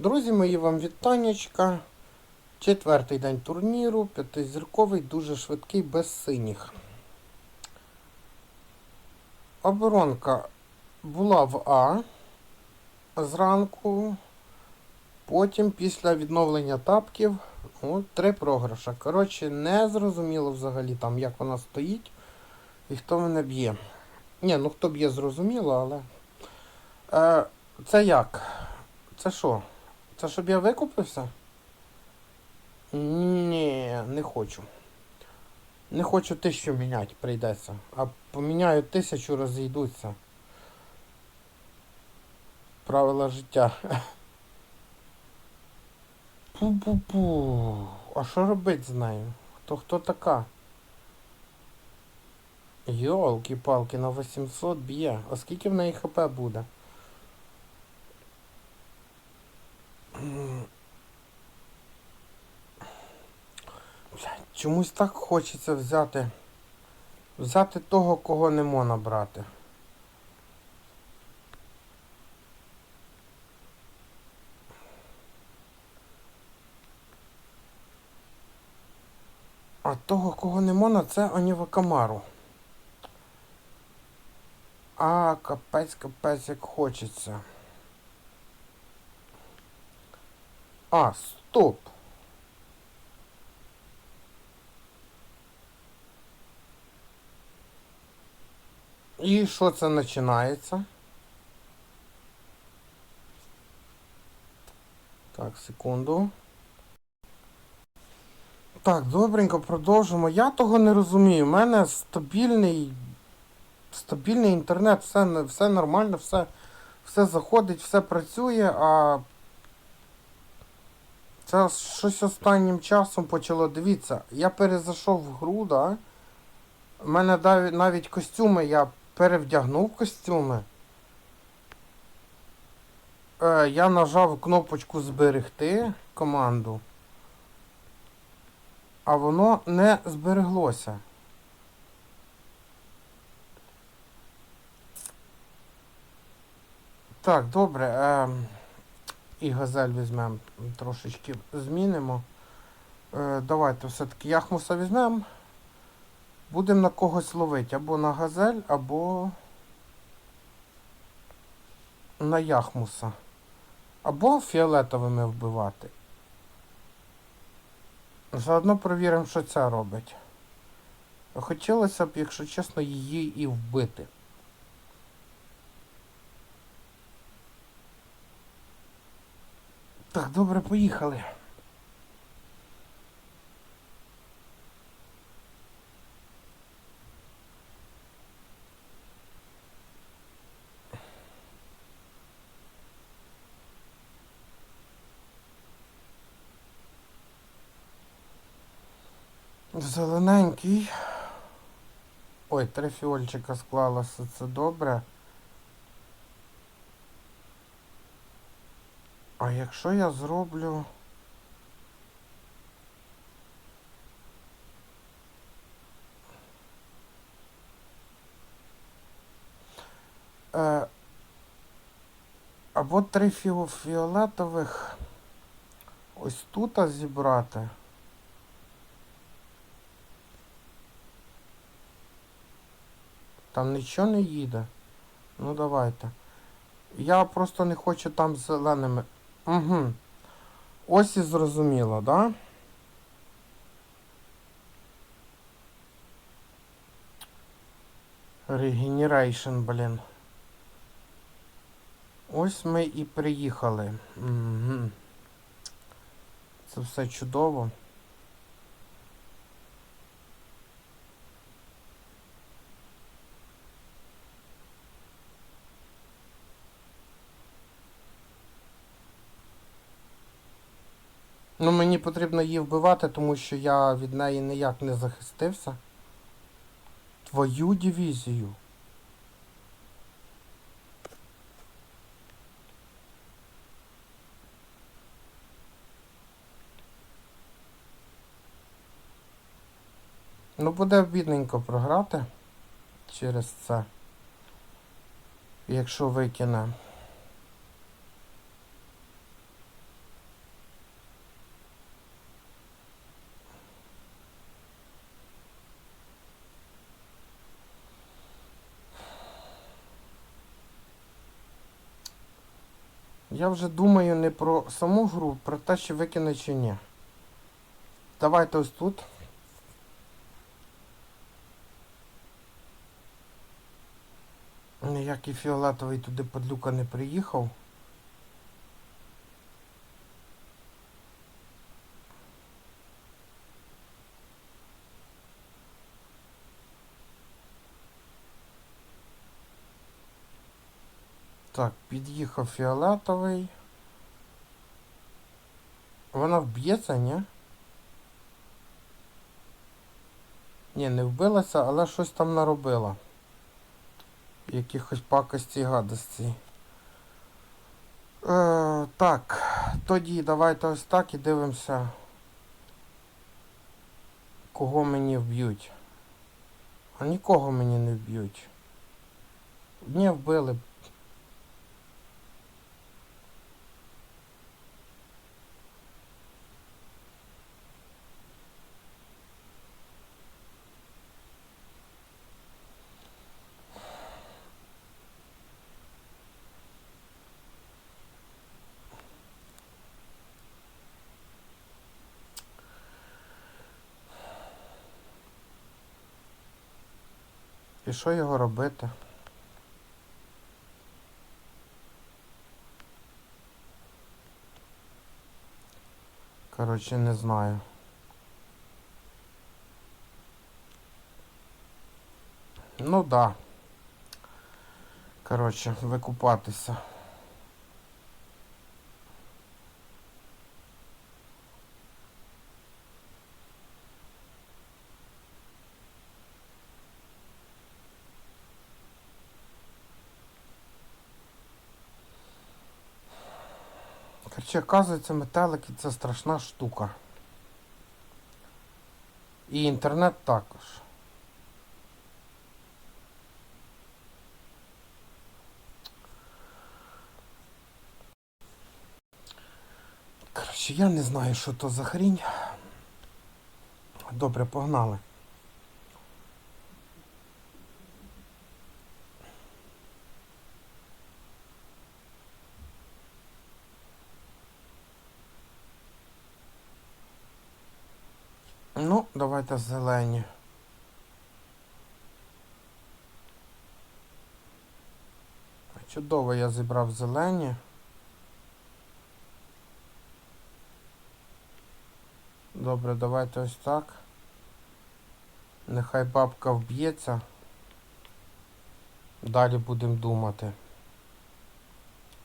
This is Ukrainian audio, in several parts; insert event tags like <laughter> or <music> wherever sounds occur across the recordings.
Друзі мої, вам вітаннячка. Четвертий день турніру, п'ятизірковий, дуже швидкий, без синіх. Оборонка була в А зранку. Потім після відновлення тапків от, три програша. Коротше, не зрозуміло взагалі там, як вона стоїть і хто мене б'є. Ні, ну хто б'є, зрозуміло, але. Е, це як? Це що? Це щоб я викупився? Ні, не хочу. Не хочу тисячу міняти, прийдеться. А поміняю тисячу, розійдуться. Правила життя. Пу-пу-пу. А що робити з нею? Хто хто така? Йолки-палки, на 800 б'є. А скільки в неї хп буде? М. Блядь, Чомусь так хочеться взяти. Взяти того, кого не можна брати. А того, кого не можна, це Аніва Камару. А, капець, капець, як хочеться. А, стоп. І що це починається? Так, секунду. Так, добренько, продовжимо. Я того не розумію. У мене стабільний. Стабільний інтернет, все, все нормально, все, все заходить, все працює, а це щось останнім часом почало. Дивіться, я перезайшов в гру, да? У мене навіть, костюми, я перевдягнув костюми. Е, я нажав кнопочку зберегти команду. А воно не збереглося. Так, добре. Е, і газель візьмемо. Трошечки змінимо. Е, давайте все-таки яхмуса візьмемо. Будемо на когось ловити. Або на газель, або на яхмуса. Або фіолетовими вбивати. Заодно перевіримо, що ця робить. Хотілося б, якщо чесно, її і вбити. Так, добре, поїхали. Зелененький. Ой, три фіольчика склалося, це добре. А якщо я зроблю. Е, або три фіолетових ось тут зібрати. Там нічого не їде. Ну давайте. Я просто не хочу там зеленими. Угу. Ось і зрозуміло, да? Регенерейшн, блін. Ось ми і приїхали. Угу. Це все чудово. Ну, мені потрібно її вбивати, тому що я від неї ніяк не захистився. Твою дивізію. Ну, буде бідненько програти через це. Якщо викине. Я вже думаю не про саму гру, про те, що викине чи ні. Давайте ось тут. Ніякий фіолетовий туди подлюка не приїхав. Так, під'їхав фіолетовий. Вона вб'ється, ні? Ні, не вбилася, але щось там наробила. Якихось пакості гадості. Е, так, тоді давайте ось так і дивимося, кого мені вб'ють. А нікого мені не вб'ють. Ні, вбили. І що його робити? Коротше, не знаю. Ну да. Коротше, викупатися. Короче, оказується, метелики це страшна штука. І інтернет також. Коротше, я не знаю, що то за хрінь. Добре, погнали. Давайте зелені. Чудово я зібрав зелені. Добре, давайте ось так. Нехай бабка вб'ється. Далі будемо думати.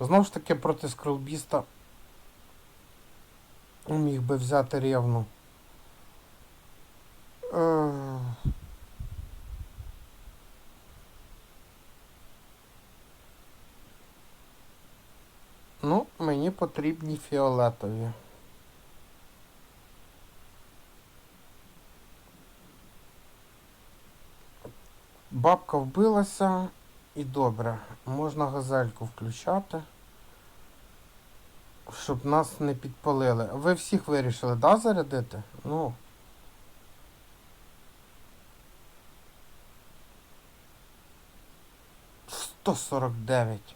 Знову ж таки проти скролбіста міг би взяти рівну. Е, Ну, мені потрібні фіолетові. Бабка вбилася і добре. Можна газельку включати. Щоб нас не підпалили. Ви всіх вирішили, да, зарядити? Ну. Сто сорок дев'ять.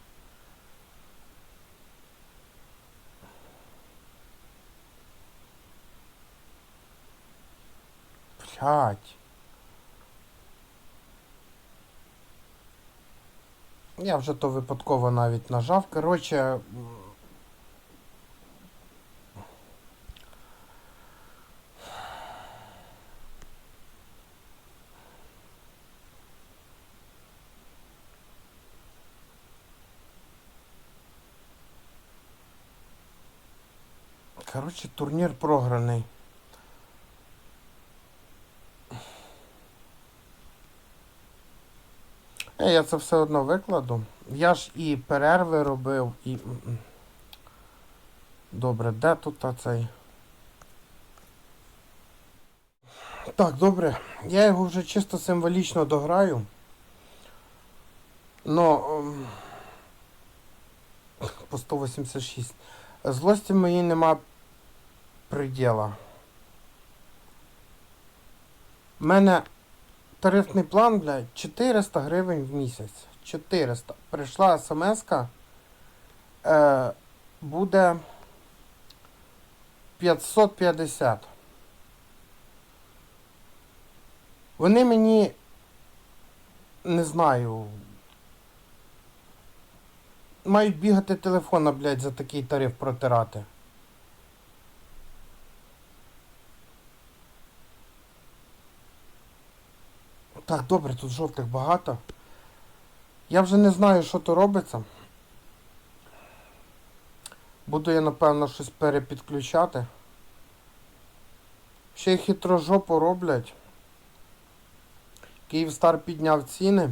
Блять. Я вже то випадково навіть нажав. Коротше. Коротше, турнір програний. Е, Я це все одно викладу. Я ж і перерви робив, і. Добре, де тут цей? Так, добре. Я його вже чисто символічно дограю. Но. ем, По 186. Злості моїй нема приділа. Мене тарифний план, блядь, 400 гривень в місяць. 400. Прийшла смс-ка. Е, буде 550. Вони мені не знаю. Мають бігати телефона, блядь, за такий тариф протирати. Так, добре, тут жовтих багато. Я вже не знаю, що то робиться. Буду я, напевно, щось перепідключати. Ще й хитрожопо роблять. Київстар підняв ціни.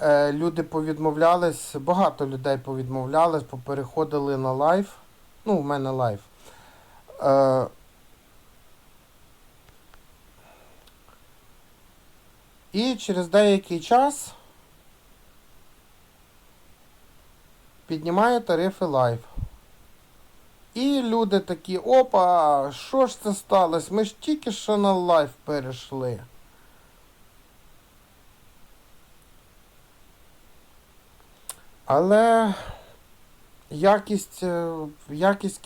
Е, люди повідмовлялись, багато людей повідмовлялись, попереходили на лайв. Ну, в мене лайв. Е, і через деякий час піднімає тарифи лайв. І люди такі, опа, що ж це сталося? Ми ж тільки що на лайв перейшли. Але якість, е, якість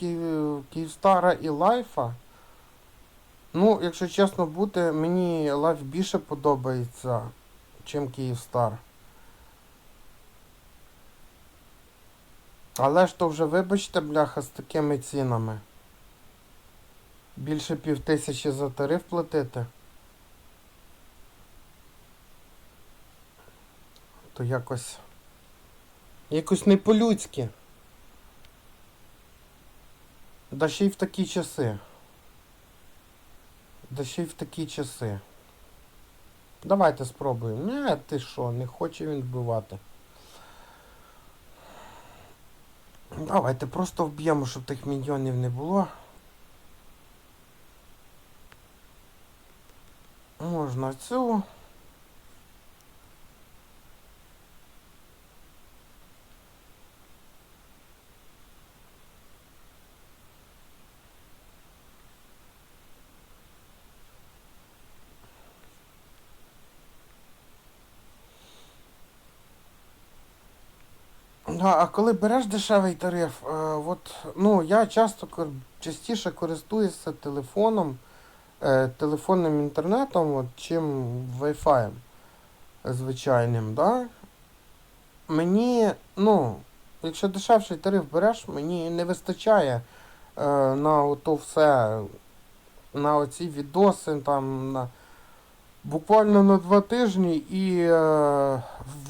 Київстара і лайфа, ну, якщо чесно бути, мені лайф більше подобається, чим Київстар. Але ж то вже вибачте, бляха, з такими цінами. Більше пів тисячі за тариф платити. То якось. Якось не по-людськи. Да ще й в такі часи. Да ще й в такі часи. Давайте спробуємо. Не, ти що, не хоче він вбивати. Давайте просто вб'ємо, щоб тих мільйонів не було. Можна цю. Да, а коли береш дешевий тариф, е, от, ну, я часто частіше користуюся телефоном, е, телефонним інтернетом, от, чим Wi-Fi звичайним, да? Мені, ну, якщо дешевший тариф береш, мені не вистачає е, на ото все, на оці відоси, там, на, буквально на два тижні і е,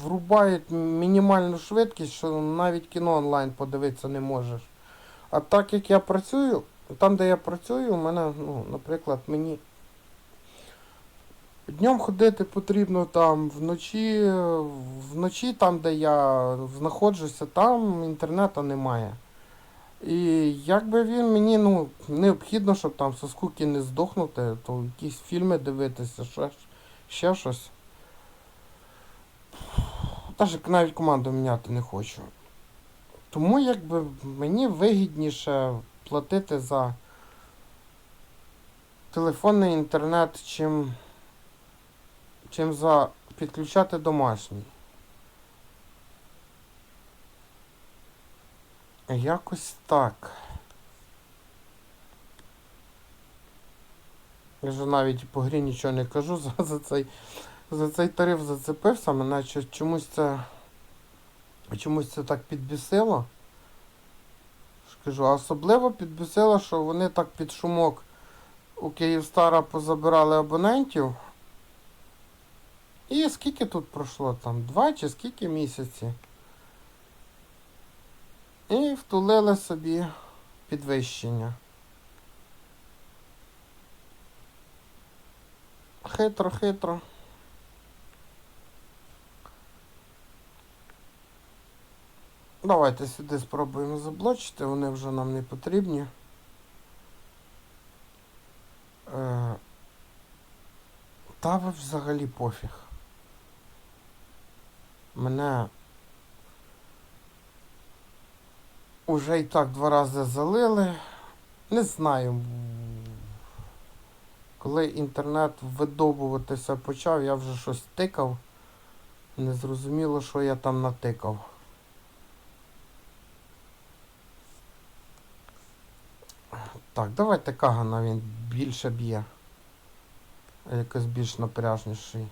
врубають мінімальну швидкість, що навіть кіно онлайн подивитися не можеш. А так як я працюю, там де я працюю, у мене, ну, наприклад, мені днем ходити потрібно там вночі, вночі там, де я знаходжуся, там інтернету немає. І якби він мені ну, необхідно, щоб там со скуки не здохнути, то якісь фільми дивитися, ще, ще щось. Навіть навіть команду міняти не хочу. Тому якби мені вигідніше платити за телефонний інтернет, чим, чим за підключати домашній. Якось так. Я вже навіть по грі нічого не кажу <laughs> за, за цей за цей тариф зацепився, мене чомусь це чомусь це так підбісило. Скажу, а особливо підбісило, що вони так під шумок у Київстара позабирали абонентів. І скільки тут пройшло там? Два чи скільки місяці? І втулили собі підвищення. Хитро, хитро. Давайте сюди спробуємо заблочити, вони вже нам не потрібні. Е, Та ви взагалі пофіг. Мене уже і так два рази залили. Не знаю. Коли інтернет видобуватися почав, я вже щось тикав. Не зрозуміло, що я там натикав. Так, давайте Кагана він більше б'є. Якось більш напряжніший.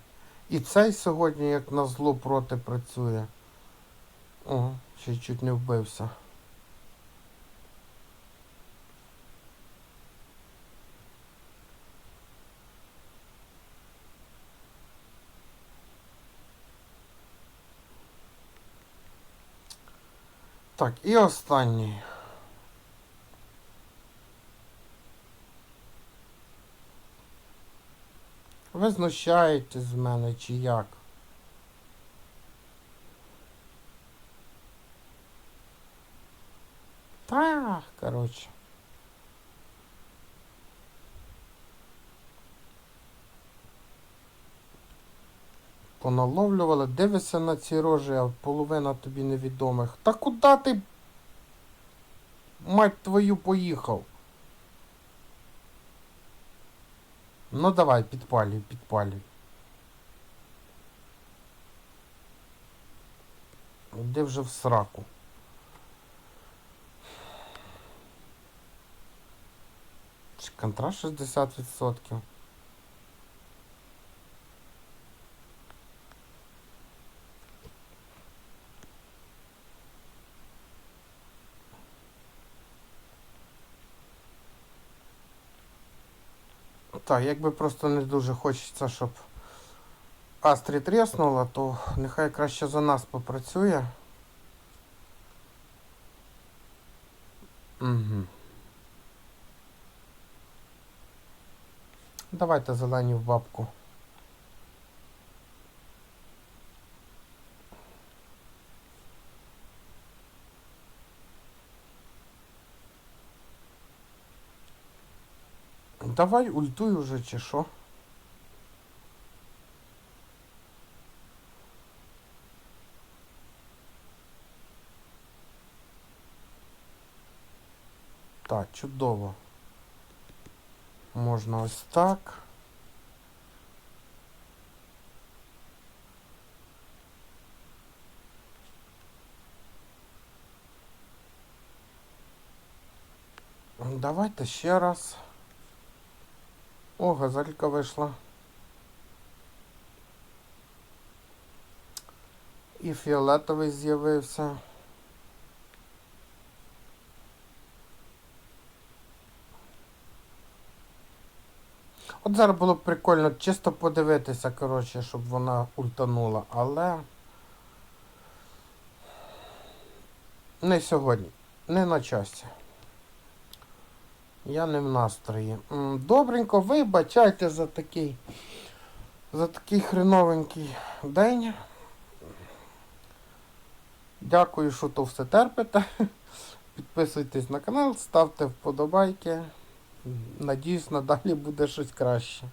І цей сьогодні, як на зло, проти працює. О, ще чуть не вбився. Так, і останній. Ви знущаєтесь з мене чи як? Так, коротше. Поналовлювали, дивишся на ці рожі, а половина тобі невідомих. Та куди ти, мать твою, поїхав? Ну давай, підпалюй, підпалюй. Де вже в сраку? Чи Контраст 60%. Так, якби просто не дуже хочеться, щоб Астрі тріснула, то нехай краще за нас попрацює. Угу. Давайте зелені в бабку. Давай ультуй уже чи? Так, чудово. Можна ось так. Давайте ще раз. О, газелька вийшла. І фіолетовий з'явився. От зараз було б прикольно чисто подивитися, коротше, щоб вона ультанула, але не сьогодні, не на часі. Я не в настрої. Добренько, вибачайте за такий за такий хреновенький день. Дякую, що то все терпите. <laughs> Підписуйтесь на канал, ставте вподобайки. Надіюсь, надалі буде щось краще.